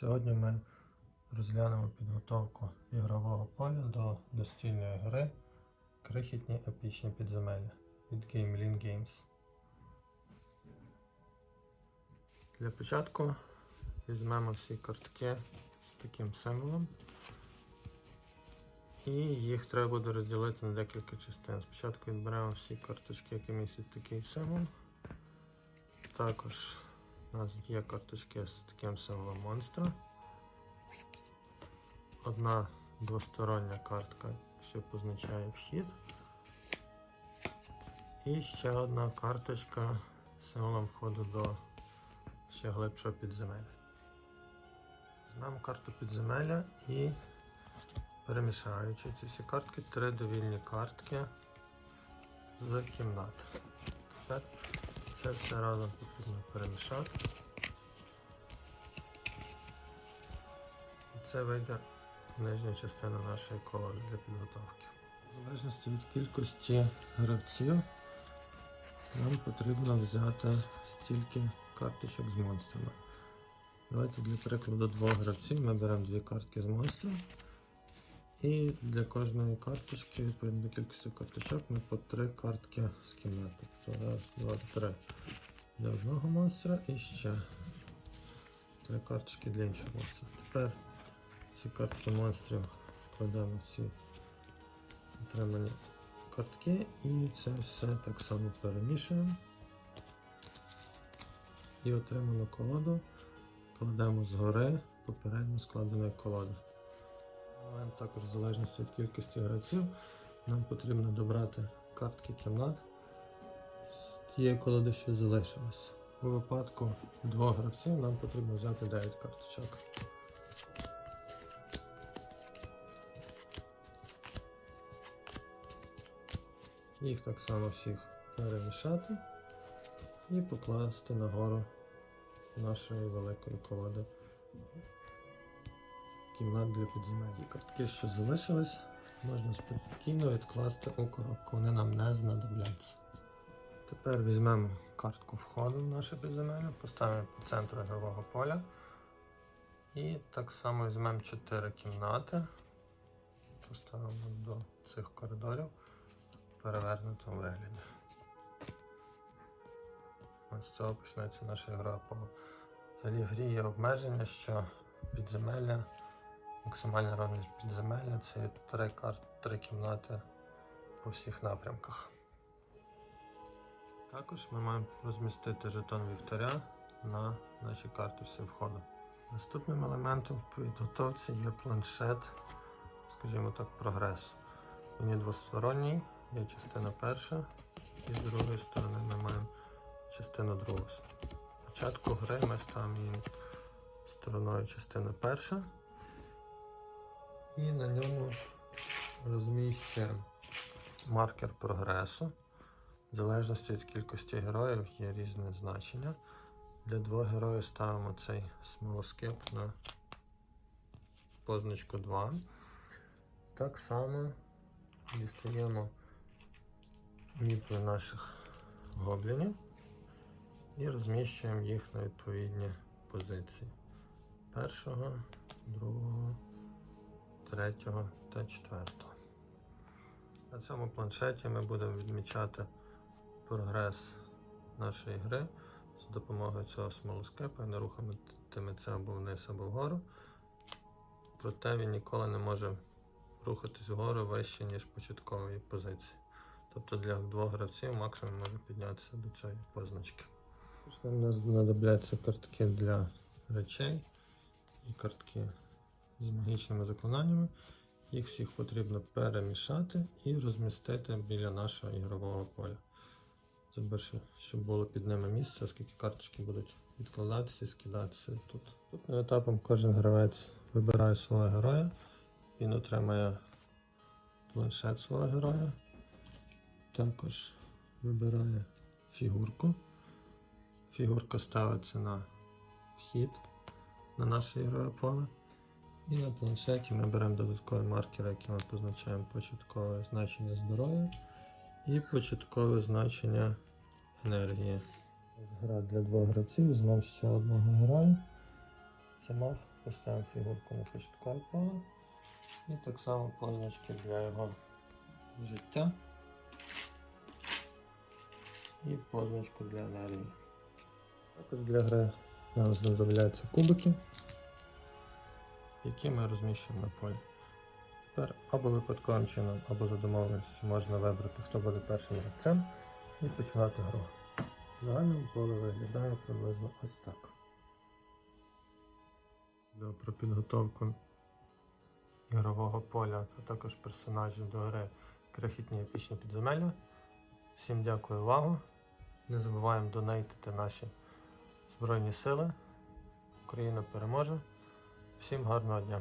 Сьогодні ми розглянемо підготовку ігрового поля до настільної гри Крихітні епічні підземелля від GameLink Games. Для початку візьмемо всі картки з таким символом. І їх треба буде розділити на декілька частин. Спочатку відберемо всі карточки, які містять такий символ. Також у нас є карточки з таким символом монстра. Одна двостороння картка, що позначає вхід. І ще одна карточка з символом входу до ще глибшого підземелля. Візьмемо карту підземелля і перемішаючи ці всі картки, три довільні картки з кімнат. Тепер це разом потрібно перемішати. Це вийде нижня частина нашої колоди для підготовки. В залежності від кількості гравців нам потрібно взяти стільки карточок з монстрами. Давайте для прикладу двох гравців ми беремо дві картки з монстром. І для кожної карточки, відповідно кількості карточок, ми по три картки з кімнати. Тобто раз, два, три для одного монстра і ще три карточки для іншого монстра. Тепер ці картки монстрів кладемо ці отримані картки і це все так само перемішуємо. І отриману колоду кладемо згори попередньо складеної колоди. Момент також в залежності від кількості гравців. Нам потрібно добрати картки кімнат з тієї колоди, що залишилось. У випадку двох гравців нам потрібно взяти 9 карточок. Їх так само всіх перемішати і покласти нагору нашої великої колоди кімнат для підземелля. Картки, що залишились, можна спокійно відкласти у коробку, вони нам не знадобляться. Тепер візьмемо картку входу в наше підземелля, поставимо по центру ігрового поля. І так само візьмемо 4 кімнати, поставимо до цих коридорів в перевернутому вигляді. Ось з цього почнеться наша ігрова поле. Взагалі в грі є обмеження, що підземелля Максимальний розмір підземелля це три карт, три кімнати по всіх напрямках. Також ми маємо розмістити жетон вівтаря на нашій картусі входу. Наступним елементом в підготовці є планшет, скажімо так, прогрес. Він є двосторонній, є частина перша, і з другої сторони ми маємо частину другу. Спочатку гри ми ставимо її стороною частина перша. І на ньому розміщуємо маркер прогресу. В залежності від кількості героїв є різне значення. Для двох героїв ставимо цей смолоскип на позначку 2. Так само дістаємо міпли наших гоблінів і розміщуємо їх на відповідні позиції. Першого, другого третього та четвертого. На цьому планшеті ми будемо відмічати прогрес нашої гри з допомогою цього смолоскипа не рухатиметься або вниз, або вгору. Проте він ніколи не може рухатись вгору вище, ніж початкової позиції. Тобто для двох гравців максимум може піднятися до цієї позначки. Нам знадобляться картки для речей і картки з магічними заклинаннями. Їх всіх потрібно перемішати і розмістити біля нашого ігрового поля. Це щоб було під ними місце, оскільки карточки будуть відкладатися і скидатися тут. Наступним етапом кожен гравець вибирає свого героя. Він отримає планшет свого героя. Також вибирає фігурку. Фігурка ставиться на вхід на наше ігрове поле. І на планшеті ми беремо додаткові маркери, які ми позначаємо початкове значення здоров'я і початкове значення енергії. Гра для двох гравців, візьмемо ще одного героя. Це мав поставимо фігурку на початкове поле. І так само позначки для його життя. І позначку для енергії. Також для гри нам знадобляться кубики, які ми розміщуємо на полі. Тепер або випадковим чином, або за домовленістю можна вибрати, хто буде першим гравцем і починати гру. Загальному поле виглядає приблизно ось так. Відео про підготовку ігрового поля, а також персонажів до гри крихітні епічні підземелля. Всім дякую увагу. Не забуваємо донейтити наші Збройні Сили. Україна переможе. Всім гарного дня!